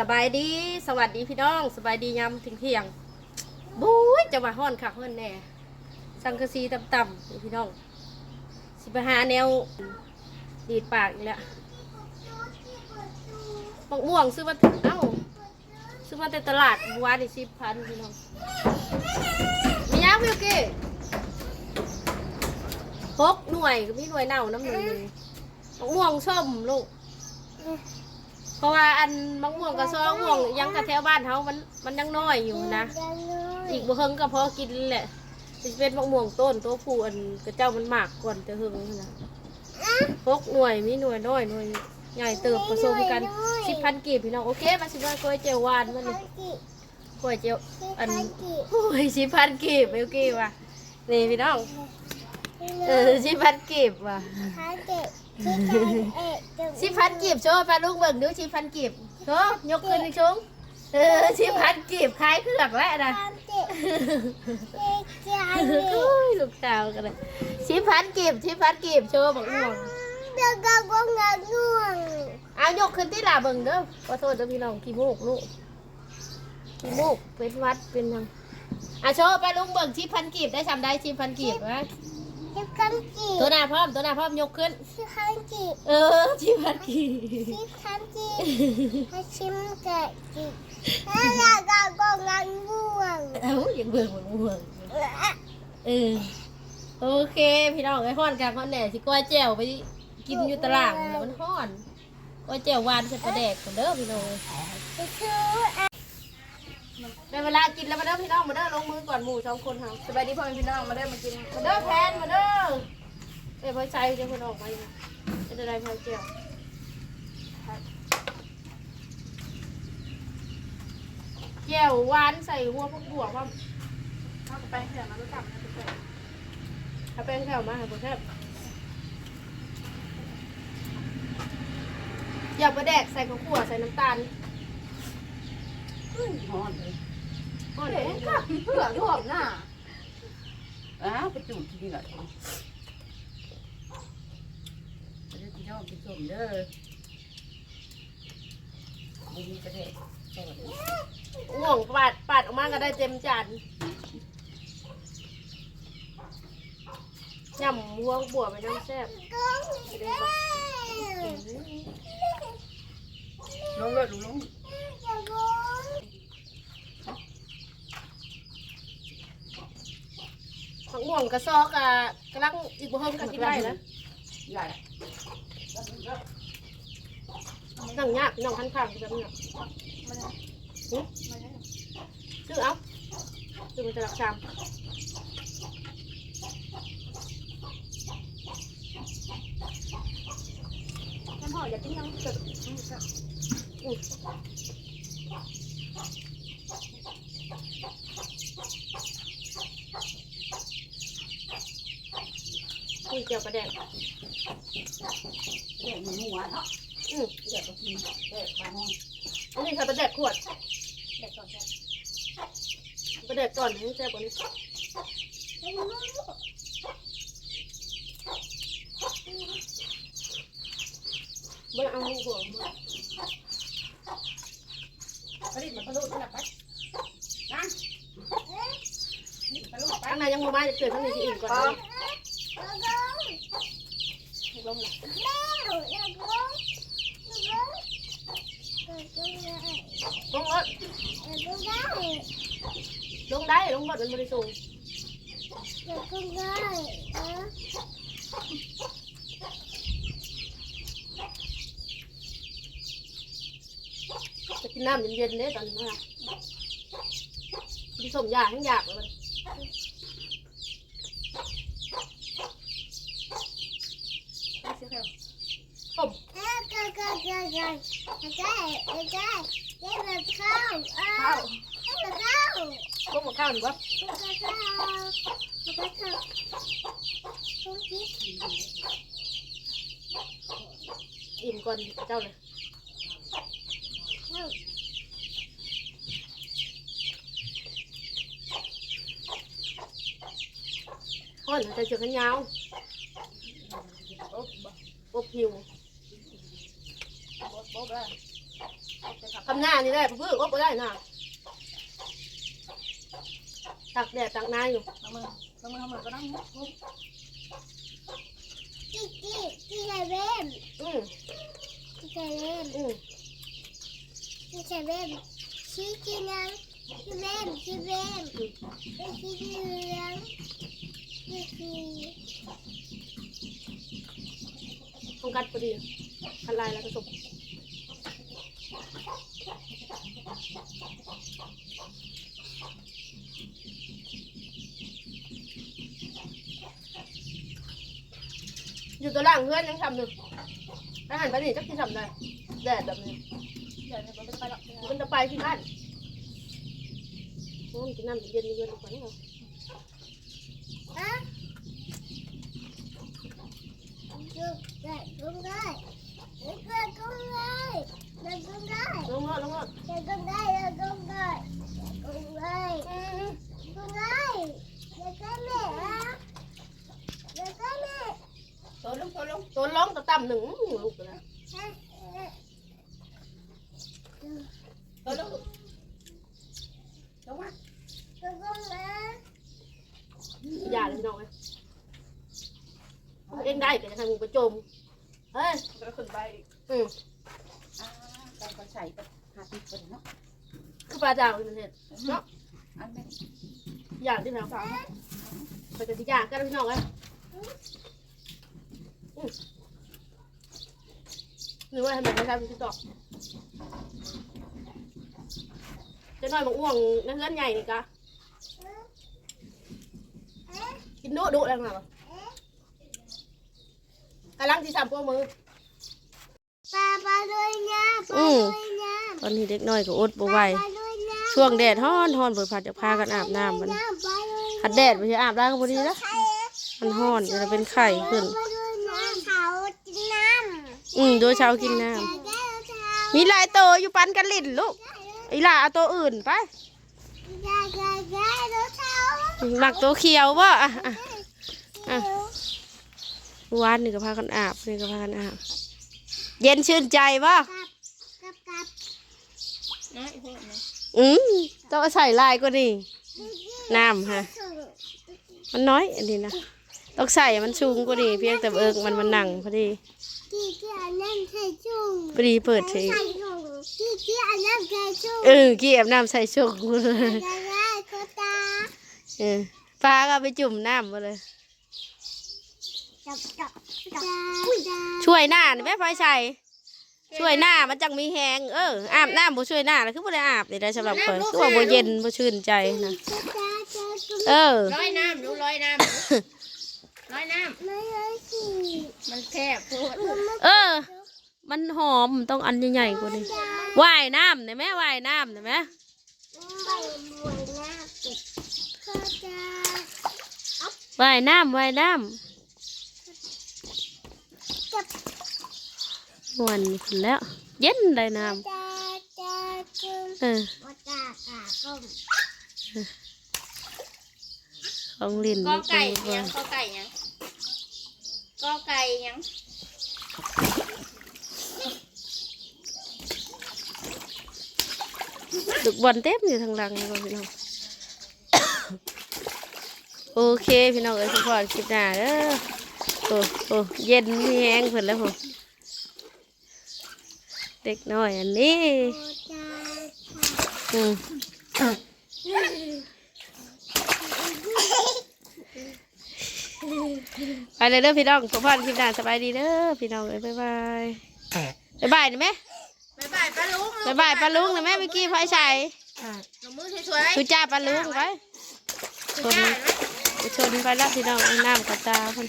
สบายดีสวัสดีพี่น้อง สบายดียามถึงเที่ยงบุ้ยจะมาห้อนคักห้อนแน่สังกะสีต่ำๆพี่น้อง สิไปหาแนวดีดปากอีกแล้วบักม่วงซื้อมาเอ้าซื้อมาแต่ตลาดบัวด้สิบพันพี่น้องมียังวิวกี้หกหน่วยก็มีหน่วยเน่าน้ำหนึ่งหนึ่งบักม่วงส้มลูก เพราะว่าอันมะม่วงกับซอมะม่วงยังกระแถวบ้านเขามันมันยังน้อยอยู่นะ อีกบ่เฮิงก็พอกินแหละสิเป็นมะม่วงต้นตัวผู้อันกระเจ้ามันหมากก่อนจะเฮิงนั่นนะพกหน่วยมีหน่วยน้อยหน่วยใหญ่เติบผสมกันสิบพันกีบพี่น้องโอเคมาสิบพันกล้วยเจียวหวานมันนี่กล้วยเจียวอันโอ้ยสิบพันกีบไม่โอเคว่ะนี่พี่น้อง เออสิพันกีบว่ะสิพันกีบโชว์ปลาลูกเบิ่งดูสิพันกีบโชว์ยกขึ้นชงเออสิพันกีบคล้ายเครือกแล้วนะโอ้ยลูกสาวกันเลยสิพันกีบสิพันกีบโชว์บอกง่วงเอายกขึ้นที่หลาเบิ่งเด้อขอโทษเด้อพี่น้องขี้มูกลูกขี้มูกเป็นวัดเป็นยังอะโชว์ปลาลูกเบิ่งสิพันกีบได้ทำได้สิพันกีบนะ ตัวหน้าพร้อมตัวหน้าพร้อมยกขึ้นเออสิพันกีบเอ้าอย่างเบิ่งเบิ่งเบิ่งเออโอเค พี่น้องไอ้ฮ้อนกันฮ้อนแหน่สิก้อยแจ่วไปกินอยู่ตลาดแล้วมันฮ้อนก้อยแจ่วหวานใส่ปลาแดกกันเด้อพี่น้อง ได้เวลากินแล้วมาเด้อพี่น้องมาเด้อลงมือก่อนหมู่สองคนค่ะสบายดีพ่อแม่พี่น้องมาเด้อมากินมาเด้อแพนมาเด้อเอ้ยพ่อใจเดี๋ยวคนออกมาอยู่เป็นอะไรพ่อแจ่วแจ่วหวานใส่หัวพวกบัวพ่อเอาไปเดี๋ยวมารู้จักนะทุกคนถ้าเป็นแถวมาค่ะผมแทบอย่าไปแดกใส่ข้าวคั่วใส่น้ำตาล หอนเลยอ่อนเด็เด็กกกับเผื่อที่หอมหน้าอ้าวไปจุ่มที่นี่แหละไปเด้อพี่น้องไปชมเด้อบุญกระเทศสวัสดีง่วงปาดปาดออกมาก็ได้เต็มจานยำหัวบัวไปน้ำแซ่บลงเลยลุงลง ผัก ม่วงกระซอกะกำลังอีกบ่เพิ่มกันกินได้นะใหญ่นั่งยากน้องพันข้างแบบนี้ซื้อเอาซื้อมันจะรักชามน้ำหอมอย่าทิ้งน้ำเกิด อุ้ยอุ้ยเจียวกระแดง เด็กมีหัวเนาะ อืม เด็กก็กินเด็กไปห้อง อันนี้ใส่ปลาแดกขวดเด็กก่อนเด็กปลาแดกก่อนนี่แซ่บกว่านี้บ่เอาหัวบ่ผลิตมันทะลุนี่แหละไปนั่นนี่ทะลุไปข้างในยังบ่มาจะเกิดข้างในที่อื่นก่อนนะลงละ ลงรถลงได้ลงรถมันบริสุทธิ์จะกินน้ำเย็นๆเนี่ยตอนนี้นะผสมยาทั้งยากเลยมันผม ข้าวต้มกับข้าวดีกว่าอิ่มก่อนเจ้าเลยห่อนใส่เสื้อแขนยาวโอ๊บอบผิว บโอ๊บเลยผักำหน้านี่ได้เพื่อก็ได้นะตักแดดตักน้าอยู่เอามือเอามือเอามือก็นั่งมุกมุก Chị, chị, chị là bên, อืม chị là bên, อืม chị là bên. Chị, chị nắng, chị bên, chị bên. Chị, chị, chị nắng. Chị, chị. ต้องกัดพอดีคันลายแล้วก็สบ อยู่ตัวล่างเพื่อนยังทำอยู่อาหารไปนี่จักที่ทำได้แดดแบบนี้เดี๋ยวเนี่ยผมจะไปหรอกมันจะไปที่บ้านโอ้ยกินน้ำเย็นๆเย็นๆดีกว่านี่เหรอ ลงโตลงตัวร้องตัวต่ำหนึ่งลูกนะ Hả? โตลงลงมา Con con ơi. อย่าเลยพี่น้องเลยเองได้แต่จะทำมึงไปจมเฮ้ยแล้วขึ้นไปอีกอืมอ่าการก็ใส่กับหาที่เป็นเนาะคือปลาจ่าวเป็นเห็ดเนาะอันนี้อย่างที่เราฟังไปจะที่ยากกันพี่น้องเลยอืม หรือว่าทำแบบไม่ทำที่ตอกจะน้อยมังม่วงนั่นเลื่อนใหญ่นี่กะกินโดดุแล้วนะกำลังที่สามพวกมือ Ba ba đôi nha, ba Ừ. đôi nha. ตอนนี้เด็กน้อยก็อดบ่ไหว Ba đôi nha. ช่วงแดดฮ้อนฮ้อนเปิดผัดจะพากันอาบน้ำมัน Ba đôi หัดแดดไปใช่อาบได้ก็พอดีแล้วมันฮ้อนจะเป็นไข่ขึ้น อืมโดยเช้ากินน้ำมีหลายโตวอยู่ปันกันลิ้นลูกอีหล่าเอาตัวอื่นไป Gà gà gà đôi thảo. หมักตัวเขียวบ่อะอะ À. เมื่อวานนี่ก็พากันอาบนี่ก็พากันอาบเย็นชื่นใจบ่ Cặp cặp cặp. น้อยพวกนี้อืมต้องเอาใส่ลายก็นี่น้ำฮะมันน้อยอันนี้นะต้องใส่มันสูงกว่านี้เพียงแต่เอิกมันมันหนังพอดี Chị chị anh em thầy chung. พอดีเปิดที Thầy chung. Chị chị anh em thầy chung. เออเกี่ยบน้ำใส่ชง Gà gà cô ta. เออปลาก็เอาไปจุ่มน้ำมาเลย Chập chập chập. Ui da. ช่วยหน้านี่แม่ไฟใส่ช่วยหน้ามันจังมีแหงเอออาบน้ำบ่ช่วยหน้าแล้วคือบ่ได้อาบนี่ได้สำหรับข่อยคือว่าบ่เย็นบ่ชื่นใจนะ Cô ta cho cô เออร้อยน้ำดูร้อยน้ำ ร้อยน้ Mấy ơi chị. ำมันแคบโพดเออ มันหอมต้องอันใหญ่ๆกว่านี้ว่ายน้ำได้ไหมว่ายน้ำได้ไหม Bảy mùi na kịch. Cô ta. ว่ายน้ำว่ายน้ Chập ำม่วนขึ้นแล้ว เย็นได้น้ ta ta chung. ำเออ Cô ta cả công. ของลินก็ไก่นี่ยังก็ไก่ยังก็ไก่ยัง ลูกบอลเต็มอยู่ทางหลังนี่บ่พี่น้องโอเคพี่น้องเอ้ยสุขภาพคลิปหน้าเด้อโอ้โอ้เย็นมีแห้งเพิ่นแล้วผมเด็กน้อยอันนี้ Cô ta. อืม ไปเลยเด้อพี่น้องสุขภาพคลิปหน้าสบายดีเด้อพี่น้องเอ้ยบ๊ายบายบ๊ายบายนะแม่บายบายป้าลุงบ๊ายบายปลาลุงนะแม่เมื่อกี้ไฟใส่ลงมือสวยคือจ้าปลาลุงไปๆสุดยอดนะไปชนไปแล้วพี่น้องเอาน้ำกับตาเพิ่น